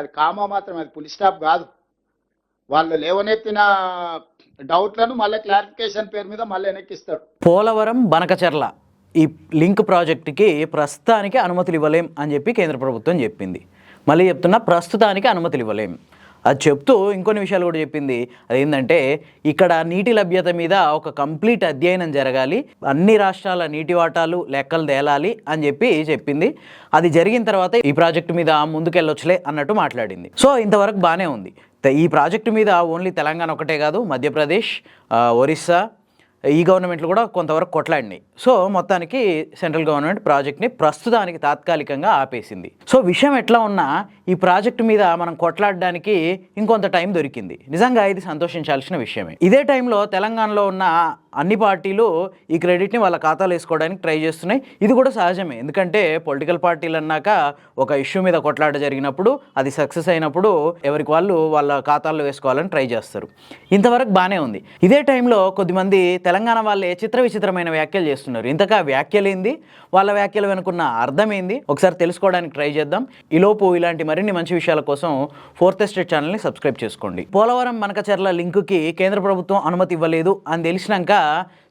అది కామా మాత్రం అది పులి స్టాప్ కాదు. వాళ్ళు లేవనెత్తిన డౌట్లను మళ్ళీ క్లారిఫికేషన్ పేరు మీద మళ్ళీ వెనక్కిస్తాడు. పోలవరం బనకచెర్ల. ఈ లింక్ ప్రాజెక్టుకి ప్రస్తుతానికి అనుమతులు ఇవ్వలేం అని చెప్పి కేంద్ర ప్రభుత్వం చెప్పింది. మళ్ళీ చెప్తున్నా ప్రస్తుతానికి అనుమతులు ఇవ్వలేం. అది చెప్తూ ఇంకొన్ని విషయాలు కూడా చెప్పింది. అదేంటంటే ఇక్కడ నీటి లభ్యత మీద ఒక కంప్లీట్ అధ్యయనం జరగాలి అన్ని రాష్ట్రాల నీటి వాటాలు లెక్కలు తేలాలి అని చెప్పి చెప్పింది. అది జరిగిన తర్వాత ఈ ప్రాజెక్టు మీద ముందుకెళ్ళొచ్చులే అన్నట్టు మాట్లాడింది. సో ఇంతవరకు బాగానే ఉంది. ఈ ప్రాజెక్టు మీద ఓన్లీ తెలంగాణ ఒకటే కాదు మధ్యప్రదేశ్ ఒరిస్సా ఈ గవర్నమెంట్లు కూడా కొంతవరకు కొట్లాడినాయి. సో మొత్తానికి సెంట్రల్ గవర్నమెంట్ ప్రాజెక్ట్ని ప్రస్తుతానికి తాత్కాలికంగా ఆపేసింది. సో విషయం ఎట్లా ఉన్నా ఈ ప్రాజెక్టు మీద మనం కొట్లాడడానికి ఇంకొంత టైం దొరికింది. నిజంగా ఇది సంతోషించాల్సిన విషయమే. ఇదే టైంలో తెలంగాణలో ఉన్న అన్ని పార్టీలు ఈ క్రెడిట్ని వాళ్ళ ఖాతాలో వేసుకోవడానికి ట్రై చేస్తున్నాయి. ఇది కూడా సహజమే. ఎందుకంటే పొలిటికల్ పార్టీలు అన్నాక ఒక ఇష్యూ మీద కొట్లాట జరిగినప్పుడు అది సక్సెస్ అయినప్పుడు ఎవరికి వాళ్ళు వాళ్ళ ఖాతాల్లో వేసుకోవాలని ట్రై చేస్తారు. ఇంతవరకు బాగానే ఉంది. ఇదే టైంలో కొద్దిమంది తెలంగాణ వాళ్ళే చిత్ర విచిత్రమైన వ్యాఖ్యలు చేస్తున్నారు. ఇంతకా వ్యాఖ్యలు ఏంది? వాళ్ళ వ్యాఖ్యలు వెనుకున్న అర్థం ఏంది? ఒకసారి తెలుసుకోవడానికి ట్రై చేద్దాం. ఈలోపు ఇలాంటి మరిన్ని మంచి విషయాల కోసం ఫోర్త్ ఎస్టేట్ ఛానల్ని సబ్స్క్రైబ్ చేసుకోండి. పోలవరం మనకచర్ల లింకుకి కేంద్ర ప్రభుత్వం అనుమతి ఇవ్వలేదు అని తెలిసినాక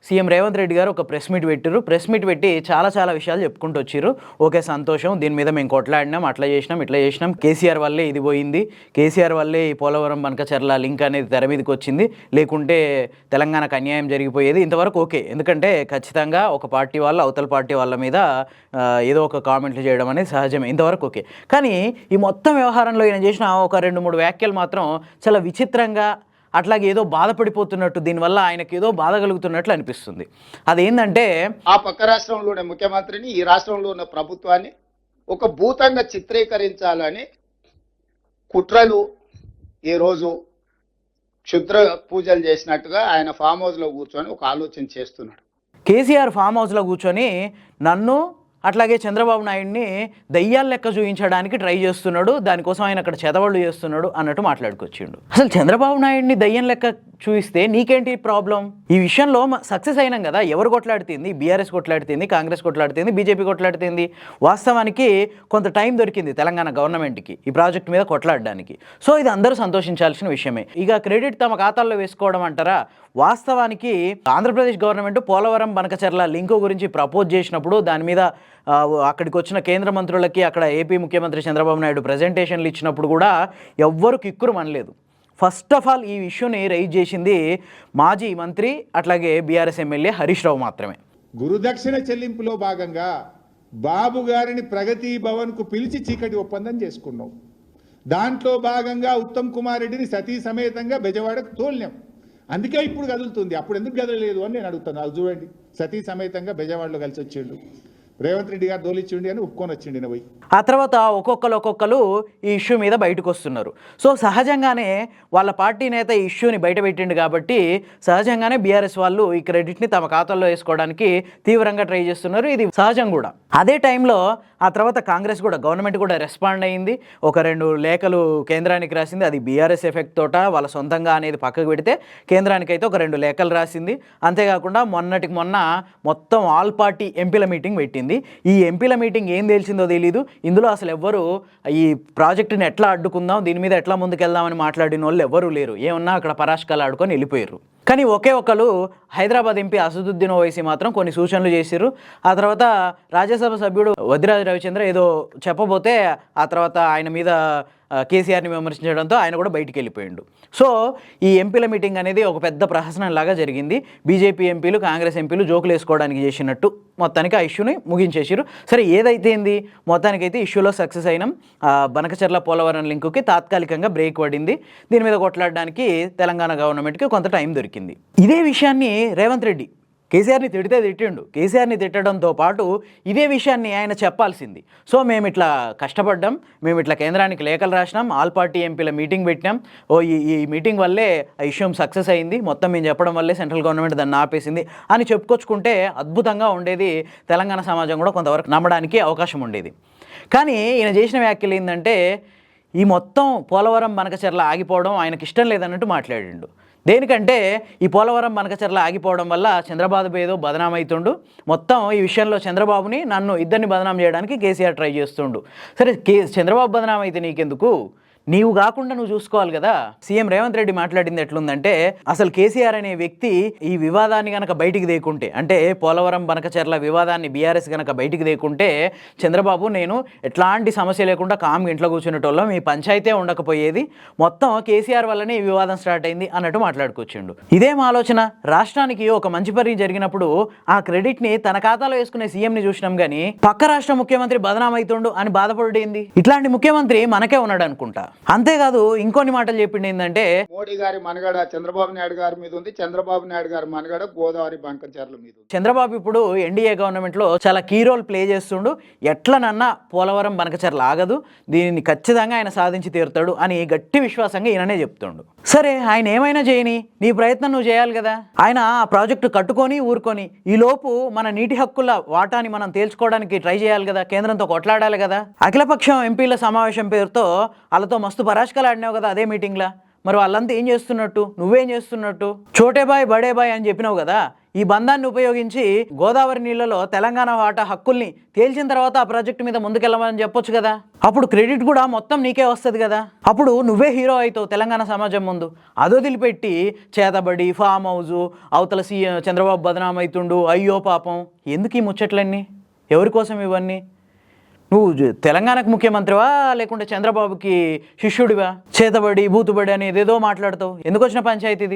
సీఎం రేవంత్ రెడ్డి గారు ఒక ప్రెస్ మీట్ పెట్టారు ప్రెస్ మీట్ పెట్టి చాలా చాలా విషయాలు చెప్పుకుంటూ వచ్చారు ఓకే సంతోషం. దీని మీద మేము కొట్లాడినాం అట్లా చేసినాం ఇట్లా చేసినాం. కేసీఆర్ వల్లే ఇది పోయింది. కేసీఆర్ వల్లే ఈ పోలవరం బనకచర్ల లింక్ అనేది తెర మీదకి వచ్చింది. లేకుంటే తెలంగాణకు అన్యాయం జరిగిపోయేది. ఇంతవరకు ఓకే. ఎందుకంటే ఖచ్చితంగా ఒక పార్టీ వాళ్ళ అవతల పార్టీ వాళ్ళ మీద ఏదో ఒక కామెంట్లు చేయడం అనేది సహజమే. ఇంతవరకు ఓకే. కానీ ఈ మొత్తం వ్యవహారంలో ఈయన చేసిన ఒక రెండు మూడు వ్యాఖ్యలు మాత్రం చాలా విచిత్రంగా అట్లాగే ఏదో బాధపడిపోతున్నట్టు దీనివల్ల ఆయనకి ఏదో బాధ కలుగుతున్నట్లు అనిపిస్తుంది. అదేంటంటే ఆ పక్క రాష్ట్రంలోని ముఖ్యమంత్రిని ఈ రాష్ట్రంలో ఉన్న ప్రభుత్వాన్ని ఒక భూతంగా చిత్రీకరించాలని కుట్రలు ఈరోజు క్షుద్ర పూజలు చేసినట్టుగా ఆయన ఫామ్ హౌస్లో కూర్చొని ఒక ఆలోచన చేస్తున్నాడు. కేసీఆర్ ఫామ్ హౌస్లో కూర్చొని నన్ను అట్లాగే చంద్రబాబు నాయుడిని దయ్యాల లెక్క చూపించడానికి ట్రై చేస్తున్నాడు దానికోసం ఆయన అక్కడ చెదవళ్ళు చేస్తున్నాడు అన్నట్టు మాట్లాడుకొచ్చిండు. అసలు చంద్రబాబు నాయుడిని దయ్యం లెక్క చూపిస్తే నీకేంటి ప్రాబ్లం? ఈ విషయంలో సక్సెస్ అయినాం కదా ఎవరు కొట్లాడుతుంది? బీఆర్ఎస్ కొట్లాడుతుంది కాంగ్రెస్ కొట్లాడుతుంది బీజేపీ కొట్లాడుతుంది. వాస్తవానికి కొంత టైం దొరికింది తెలంగాణ గవర్నమెంట్కి ఈ ప్రాజెక్ట్ మీద కొట్లాడడానికి. సో ఇది అందరూ సంతోషించాల్సిన విషయమే. ఇక క్రెడిట్ తమ ఖాతాల్లో వేసుకోవడం అంటారా? వాస్తవానికి ఆంధ్రప్రదేశ్ గవర్నమెంట్ పోలవరం బనకచర్ల లింకు గురించి ప్రపోజ్ చేసినప్పుడు దాని మీద అక్కడికి వచ్చిన కేంద్ర మంత్రులకి అక్కడ ఏపీ ముఖ్యమంత్రి చంద్రబాబు నాయుడు ప్రజెంటేషన్లు ఇచ్చినప్పుడు కూడా ఎవ్వరు కిక్కురు మనలేదు. ఫస్ట్ ఆఫ్ ఆల్ ఈ ఇష్యూని రైజ్ చేసింది మాజీ మంత్రి అట్లాగే బీఆర్ఎస్ ఎమ్మెల్యే హరీష్ రావు మాత్రమే. గురుదక్షిణ చెల్లింపులో భాగంగా బాబు గారిని ప్రగతి భవన్కు పిలిచి చీకటి ఒప్పందం చేసుకున్నాం. దాంట్లో భాగంగా ఉత్తమ్ కుమార్ రెడ్డిని సతీ సమేతంగా బెజవాడకు తోలినాం. అందుకే ఇప్పుడు కదులుతుంది. అప్పుడు ఎందుకు కదలలేదు అని నేను అడుగుతాను. అది చూడండి. సతీ సమేతంగా బెజవాడలో కలిసి వచ్చిండు రేవంత్ రెడ్డి గారు దోలిచ్చిండి అని ఒప్పుకొని వచ్చిండి పోయి. ఆ తర్వాత ఒక్కొక్కరు ఒక్కొక్కరు ఈ ఇష్యూ మీద బయటకు వస్తున్నారు. సో సహజంగానే వాళ్ళ పార్టీ నేత ఈ ఇష్యూని బయట పెట్టిండు కాబట్టి సహజంగానే బీఆర్ఎస్ వాళ్ళు ఈ క్రెడిట్ని తమ ఖాతాలో వేసుకోవడానికి తీవ్రంగా ట్రై చేస్తున్నారు. ఇది సహజం కూడా. అదే టైంలో ఆ తర్వాత కాంగ్రెస్ కూడా గవర్నమెంట్ కూడా రెస్పాండ్ అయ్యింది ఒక రెండు లేఖలు కేంద్రానికి రాసింది. అది బీఆర్ఎస్ ఎఫెక్ట్ తోట వాళ్ళ సొంతంగా అనేది పక్కకు పెడితే కేంద్రానికి అయితే ఒక రెండు లేఖలు రాసింది. అంతేకాకుండా మొన్నటికి మొన్న మొత్తం ఆల్ పార్టీ ఎంపీల మీటింగ్ పెట్టింది. ఈ ఎంపీల మీటింగ్ ఏం తెలిసిందో తెలియదు ఇందులో అసలు ఎవ్వరు ఈ ప్రాజెక్టుని ఎట్లా అడ్డుకుందాం దీని మీద ఎట్లా ముందుకెళ్దామని మాట్లాడిన వాళ్ళు ఎవ్వరూ లేరు. ఏమన్నా అక్కడ పరాష్కాలు ఆడుకొని వెళ్ళిపోయారు కానీ ఒకే ఒకరు హైదరాబాద్ ఎంపీ అసదుద్దీన్ ఓవైసీ మాత్రం కొన్ని సూచనలు చేశారు ఆ తర్వాత రాజ్యసభ సభ్యుడు వదిరాజ రవిచంద్ర ఏదో చెప్పబోతే ఆ తర్వాత ఆయన మీద కేసీఆర్ని విమర్శించడంతో ఆయన కూడా బయటికి వెళ్ళిపోయిండు. సో ఈ ఎంపీల మీటింగ్ అనేది ఒక పెద్ద ప్రహసనం లాగా జరిగింది. బీజేపీ ఎంపీలు కాంగ్రెస్ ఎంపీలు జోకులు వేసుకోవడానికి చేసినట్టు మొత్తానికి ఆ ఇష్యూని ముగించేసారు సరే ఏదైతే ఏంది? మొత్తానికైతే ఇష్యూలో సక్సెస్ అయినాం. బనకచర్ల పోలవరం లింకుకి తాత్కాలికంగా బ్రేక్ పడింది. దీని మీద కొట్లాడడానికి తెలంగాణ గవర్నమెంట్కి కొంత టైం దొరికింది. ఇదే విషయాన్ని రేవంత్ రెడ్డి కేసీఆర్ని తిడితే తిట్టిండు. కేసీఆర్ని తిట్టడంతో పాటు ఇదే విషయాన్ని ఆయన చెప్పాల్సింది. సో మేము ఇట్లా కష్టపడ్డాం. మేము ఇట్లా కేంద్రానికి లేఖలు రాసినాం. ఆల్ పార్టీ ఎంపీల మీటింగ్ పెట్టినాం. ఓ ఈ ఈ మీటింగ్ వల్లే ఆ ఇష్యూ సక్సెస్ అయింది. మొత్తం మేము చెప్పడం వల్లే సెంట్రల్ గవర్నమెంట్ దాన్ని ఆపేసింది అని చెప్పుకొచ్చుకుంటే అద్భుతంగా ఉండేది తెలంగాణ సమాజం కూడా కొంతవరకు నమ్మడానికి అవకాశం ఉండేది. కానీ ఈయన చేసిన వ్యాఖ్యలు ఏంటంటే ఈ మొత్తం పోలవరం బనకచెర్ల ఆగిపోవడం ఆయనకి ఇష్టం లేదన్నట్టు మాట్లాడిండు. దేనికంటే ఈ పోలవరం మనకచర్ల ఆగిపోవడం వల్ల చంద్రబాబు ఏదో బదనామవుతుండు మొత్తం ఈ విషయంలో చంద్రబాబుని నన్ను ఇద్దరిని బదనాం చేయడానికి కేసీఆర్ ట్రై చేస్తుండు. సరే కే చంద్రబాబు బదనామైతే నీకెందుకు? నీవు కాకుండా నువ్వు చూసుకోవాలి కదా? సీఎం రేవంత్ రెడ్డి మాట్లాడింది ఎట్లుందంటే అసలు కేసీఆర్ అనే వ్యక్తి ఈ వివాదాన్ని గనక బయటికి దేకుంటే అంటే పోలవరం బనకచెర్ల వివాదాన్ని బీఆర్ఎస్ గనక బయటికి దేకుంటే చంద్రబాబు నేను ఎట్లాంటి సమస్య లేకుండా కామ్గా ఇంట్లో కూర్చునేటోళ్ళం మీ పంచాయతీ ఉండకపోయేది మొత్తం కేసీఆర్ వల్లనే ఈ వివాదం స్టార్ట్ అయింది అన్నట్టు మాట్లాడుకొచ్చిండు. ఇదేం ఆలోచన. రాష్ట్రానికి ఒక మంచి పని జరిగినప్పుడు ఆ క్రెడిట్ని తన ఖాతాలో వేసుకునే సీఎంని చూసినాం కానీ పక్క రాష్ట్ర ముఖ్యమంత్రి బదనామైతుండు అని బాధపడేంది ఇట్లాంటి ముఖ్యమంత్రి మనకే ఉన్నాడు అనుకుంటా అంతేకాదు ఇంకొన్ని మాటలు చెప్పింది ఏంటంటే మోడీ గారి మనగడ చంద్రబాబు నాయుడు గారి మీద ఉంది. చంద్రబాబు నాయుడు గారి మనగడ గోదావరి బంకచర్ల మీద చంద్రబాబు ఇప్పుడు ఎన్డీఏ గవర్నమెంట్లో చాలా కీ రోల్ ప్లే చేస్తుండు. ఎట్లనన్నా పోలవరం బనకచర్ల ఆగదు. దీనిని ఖచ్చితంగా ఆయన సాధించి తీరుతాడు అని గట్టి విశ్వాసంగా ఈయననే చెప్తుండు. సరే ఆయన ఏమైనా చేయని నీ ప్రయత్నం నువ్వు చేయాలి కదా. ఆయన ఆ ప్రాజెక్టు కట్టుకొని ఊరుకొని ఈ లోపు మన నీటి హక్కుల వాటాని మనం తేల్చుకోవడానికి ట్రై చేయాలి కదా. కేంద్రంతో కొట్లాడాలి కదా. అఖిలపక్షం ఎంపీల సమావేశం పేరుతో వాళ్ళతో మస్తు పరాశకాలు ఆడినావు కదా అదే మీటింగ్లో. మరి వాళ్ళంతా ఏం చేస్తున్నట్టు? నువ్వేం చేస్తున్నట్టు? చోటే బాయ్ బడే బాయ్ అని చెప్పినావు కదా? ఈ బంధాన్ని ఉపయోగించి గోదావరి నీళ్ళలో తెలంగాణ వాటా హక్కుల్ని తేల్చిన తర్వాత ఆ ప్రాజెక్టు మీద ముందుకెళ్ళమని చెప్పొచ్చు కదా? అప్పుడు క్రెడిట్ కూడా మొత్తం నీకే వస్తుంది కదా? అప్పుడు నువ్వే హీరో అవుతావు తెలంగాణ సమాజం ముందు. అదొదిలిపెట్టి చేతబడి ఫామ్ హౌజు అవతల సీ చంద్రబాబు బదనాం అవుతుండు అయ్యో పాపం. ఎందుకు ఈ ముచ్చట్లన్నీ? ఎవరి కోసం ఇవన్నీ? నువ్వు తెలంగాణకు ముఖ్యమంత్రివా? లేకుంటే చంద్రబాబుకి శిష్యుడివా? చేతబడి బూతుబడి అని ఏదేదో మాట్లాడతావు. ఎందుకు వచ్చిన పంచాయతీ ఇది?